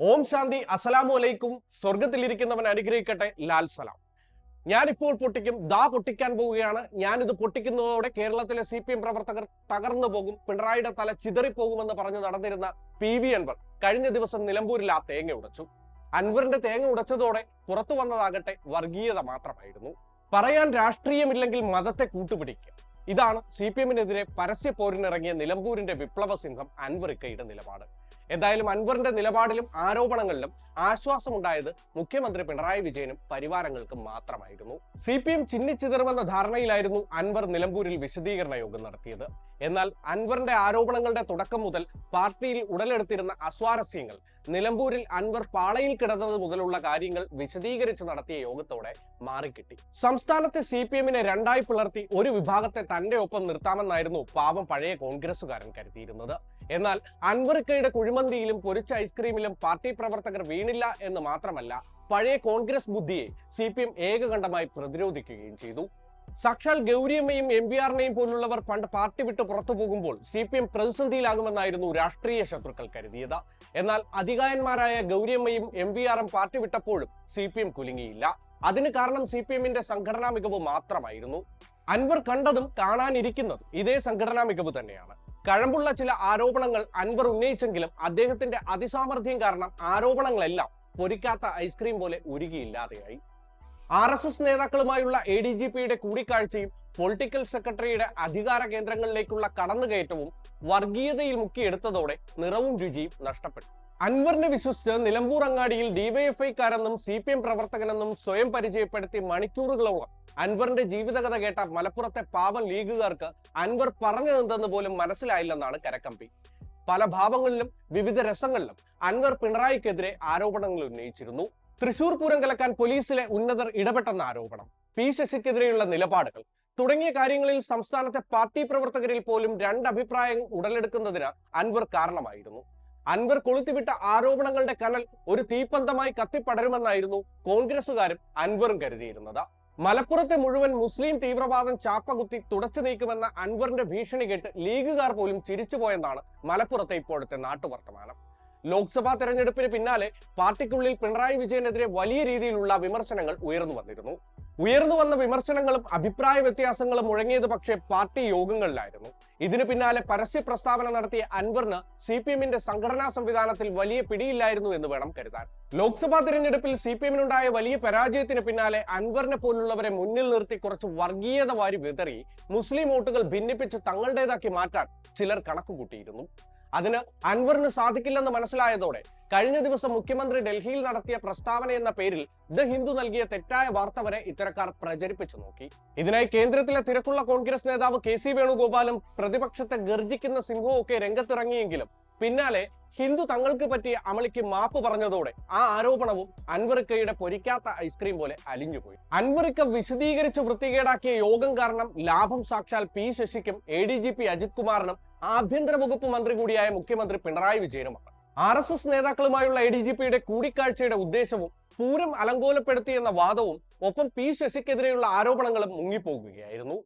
ഓം ശാന്തി അസലാമു അലൈക്കും. സ്വർഗത്തിലിരിക്കുന്നവൻ അനുഗ്രഹിക്കട്ടെ. ലാൽ സലാം. ഞാനിപ്പോൾ പൊട്ടിക്കും ദാ പൊട്ടിക്കാൻ പോവുകയാണ്. ഞാനിത് പൊട്ടിക്കുന്നതോടെ കേരളത്തിലെ സി പി എം പ്രവർത്തകർ തകർന്നു പോകും പിണറായിയുടെ തല ചിതറിപ്പോകുമെന്ന് പറഞ്ഞ് നടന്നിരുന്ന പി വി അൻവർ കഴിഞ്ഞ ദിവസം നിലമ്പൂരിൽ ആ തേങ്ങ ഉടച്ചു. അൻവറിന്റെ തേങ്ങ ഉടച്ചതോടെ പുറത്തു വന്നതാകട്ടെ വർഗീയത മാത്രമായിരുന്നു. പറയാൻ രാഷ്ട്രീയമില്ലെങ്കിൽ മതത്തെ കൂട്ടുപിടിക്കുക ഇതാണ് സി പി എമ്മിനെതിരെ പരസ്യ പോരിനിറങ്ങിയ നിലമ്പൂരിന്റെ വിപ്ലവ സിംഹം അൻവറിക്കയുടെ നിലപാട്. എന്തായാലും അൻവറിന്റെ നിലപാടിലും ആരോപണങ്ങളിലും ആശ്വാസമുണ്ടായത് മുഖ്യമന്ത്രി പിണറായി വിജയനും പരിവാരങ്ങൾക്കും മാത്രമായിരുന്നു. സി പി എം ചിന്നിച്ചിതറുമെന്ന ധാരണയിലായിരുന്നു അൻവർ നിലമ്പൂരിൽ വിശദീകരണ യോഗം നടത്തിയത്. എന്നാൽ അൻവറിന്റെ ആരോപണങ്ങളുടെ തുടക്കം മുതൽ പാർട്ടിയിൽ ഉടലെടുത്തിരുന്ന അസ്വാരസ്യങ്ങൾ നിലമ്പൂരിൽ അൻവർ പാളയിൽ കിടന്നത് മുതലുള്ള കാര്യങ്ങൾ വിശദീകരിച്ച് നടത്തിയ യോഗത്തോടെ മാറിക്കിട്ടി. സംസ്ഥാനത്തെ സി പി എമ്മിനെ രണ്ടായി പിളർത്തി ഒരു വിഭാഗത്തെ തന്റെ ഒപ്പം നിർത്താമെന്നായിരുന്നു പാവം പഴയ കോൺഗ്രസുകാരൻ കരുതിയിരുന്നത്. എന്നാൽ അൻവർക്കയുടെ കുഴിമന്തിയിലും പൊരിച്ച ഐസ്ക്രീമിലും പാർട്ടി പ്രവർത്തകർ വീണില്ല എന്ന് മാത്രമല്ല പഴയ കോൺഗ്രസ് ബുദ്ധിയെ സി ഏകകണ്ഠമായി പ്രതിരോധിക്കുകയും ചെയ്തു. സാക്ഷാൽ ഗൗരിയമ്മയും എം പി ആറിനെയും പോലുള്ളവർ പണ്ട് പാർട്ടി വിട്ട് പുറത്തു പോകുമ്പോൾ സി പി എം പ്രതിസന്ധിയിലാകുമെന്നായിരുന്നു രാഷ്ട്രീയ ശത്രുക്കൾ കരുതിയത്. എന്നാൽ അധികായന്മാരായ ഗൗരിയമ്മയും എം പി ആറും പാർട്ടി വിട്ടപ്പോഴും സി പി എം കുലുങ്ങിയില്ല. അതിന് കാരണം സി പി എമ്മിന്റെ സംഘടനാ മികവ് മാത്രമായിരുന്നു. അൻവർ കണ്ടതും കാണാനിരിക്കുന്നതും ഇതേ സംഘടനാ മികവ് തന്നെയാണ്. കഴമ്പുള്ള ചില ആരോപണങ്ങൾ അൻവർ ഉന്നയിച്ചെങ്കിലും അദ്ദേഹത്തിന്റെ അതിസാമർഥ്യം കാരണം ആരോപണങ്ങളെല്ലാം പൊരിക്കാത്ത ഐസ്ക്രീം പോലെ ഉരുകിയില്ലാതെയായി. ആർ എസ് എസ് നേതാക്കളുമായുള്ള എ ഡി ജി പിയുടെ കൂടിക്കാഴ്ചയും പൊളിറ്റിക്കൽ സെക്രട്ടറിയുടെ അധികാര കേന്ദ്രങ്ങളിലേക്കുള്ള കടന്നുകയറ്റവും വർഗീയതയിൽ മുക്കിയെടുത്തതോടെ നിറവും രുചിയും നഷ്ടപ്പെട്ടു. അൻവറിനെ വിശ്വസിച്ച് നിലമ്പൂർ അങ്ങാടിയിൽ ഡിവൈഎഫ്ഐക്കാരെന്നും സി പി എം പ്രവർത്തകനെന്നും സ്വയം പരിചയപ്പെടുത്തി മണിക്കൂറുകളോളം അൻവറിന്റെ ജീവിതകഥ കേട്ട മലപ്പുറത്തെ പാവം ലീഗുകാർക്ക് അൻവർ പറഞ്ഞതെന്തെന്ന് പോലും മനസ്സിലായില്ലെന്നാണ് കരക്കമ്പി. പല ഭാവങ്ങളിലും വിവിധ രസങ്ങളിലും അൻവർ പിണറായിക്കെതിരെ ആരോപണങ്ങൾ ഉന്നയിച്ചിരുന്നു. തൃശൂർ പൂരം കലക്കാൻ പോലീസിലെ ഉന്നതർ ഇടപെട്ടെന്ന ആരോപണം. പി ശശിക്കെതിരെയുള്ള നിലപാടുകൾ. തുടങ്ങിയ കാര്യങ്ങളിൽ സംസ്ഥാനത്തെ പാർട്ടി പ്രവർത്തകരിൽ പോലും രണ്ടഭിപ്രായം ഉടലെടുക്കുന്നതിന് അൻവർ കാരണമായിരുന്നു. അൻവർ കൊളുത്തിവിട്ട ആരോപണങ്ങളുടെ കനൽ ഒരു തീപ്പന്തമായി കത്തിപ്പടരുമെന്നായിരുന്നു കോൺഗ്രസുകാരും അൻവറും കരുതിയിരുന്നത്. മലപ്പുറത്തെ മുഴുവൻ മുസ്ലിം തീവ്രവാദം ചാപ്പകുത്തി തുടച്ചു നീക്കുമെന്ന അൻവറിന്റെ ഭീഷണി കേട്ട് ലീഗുകാർ പോലും ചിരിച്ചുപോയെന്നാണ് മലപ്പുറത്തെ ഇപ്പോഴത്തെ നാട്ടുവർത്തമാനം. ലോക്സഭാ തെരഞ്ഞെടുപ്പിന് പിന്നാലെ പാർട്ടിക്കുള്ളിൽ പിണറായി വിജയനെതിരെ വലിയ രീതിയിലുള്ള വിമർശനങ്ങൾ ഉയർന്നു വന്നിരുന്നു. ഉയർന്നു വന്ന വിമർശനങ്ങളും അഭിപ്രായ വ്യത്യാസങ്ങളും മുഴങ്ങിയത് പക്ഷേ പാർട്ടി യോഗങ്ങളിലായിരുന്നു. ഇതിനു പിന്നാലെ പരസ്യ പ്രസ്താവന നടത്തിയ അൻവറിന് സി പി എമ്മിന്റെ സംഘടനാ സംവിധാനത്തിൽ വലിയ പിടിയില്ലായിരുന്നു എന്ന് വേണം കരുതാൻ. ലോക്സഭാ തിരഞ്ഞെടുപ്പിൽ സി പി എമ്മിനുണ്ടായ വലിയ പരാജയത്തിന് പിന്നാലെ അൻവറിനെ പോലുള്ളവരെ മുന്നിൽ നിർത്തി കുറച്ച് വർഗീയത വാരി വിതറി മുസ്ലിം വോട്ടുകൾ ഭിന്നിപ്പിച്ച് തങ്ങളുടേതാക്കി മാറ്റാൻ ചിലർ കണക്കുകൂട്ടിയിരുന്നു. അതിന് അൻവറിന് സാധിക്കില്ലെന്ന് മനസ്സിലായതോടെ കഴിഞ്ഞ ദിവസം മുഖ്യമന്ത്രി ഡൽഹിയിൽ നടത്തിയ പ്രസ്താവന എന്ന പേരിൽ ദ ഹിന്ദു നൽകിയ തെറ്റായ വാർത്ത വരെ ഇത്തരക്കാർ പ്രചരിപ്പിച്ചു നോക്കി. ഇതിനായി കേന്ദ്രത്തിലെ തിരക്കുള്ള കോൺഗ്രസ് നേതാവ് കെ സി വേണുഗോപാലും പ്രതിപക്ഷത്തെ ഗർജിക്കുന്ന സിംഹവും ഒക്കെ രംഗത്തിറങ്ങിയെങ്കിലും പിന്നാലെ ഹിന്ദു തങ്ങൾക്ക് പറ്റിയ അമളിക്ക് മാപ്പ് പറഞ്ഞതോടെ ആ ആരോപണവും അൻവറിക്കയുടെ പൊരിക്കാത്ത ഐസ്ക്രീം പോലെ അലിഞ്ഞുപോയി. അൻവറിക്ക വിശദീകരിച്ച് വൃത്തികേടാക്കിയ യോഗം കാരണം ലാഭം സാക്ഷാൽ P ശശിക്കും A D G P Ajith കുമാറിനും ആഭ്യന്തര വകുപ്പ് മന്ത്രി കൂടിയായ മുഖ്യമന്ത്രി പിണറായി വിജയനുമാണ്. ആർ എസ് എസ് നേതാക്കളുമായുള്ള എ ഡി ജി പിയുടെ കൂടിക്കാഴ്ചയുടെ ഉദ്ദേശവും പൂരം അലങ്കോലപ്പെടുത്തിയെന്ന വാദവും ഒപ്പം പി ശശിക്കെതിരെയുള്ള ആരോപണങ്ങളും മുങ്ങിപ്പോകുകയായിരുന്നു.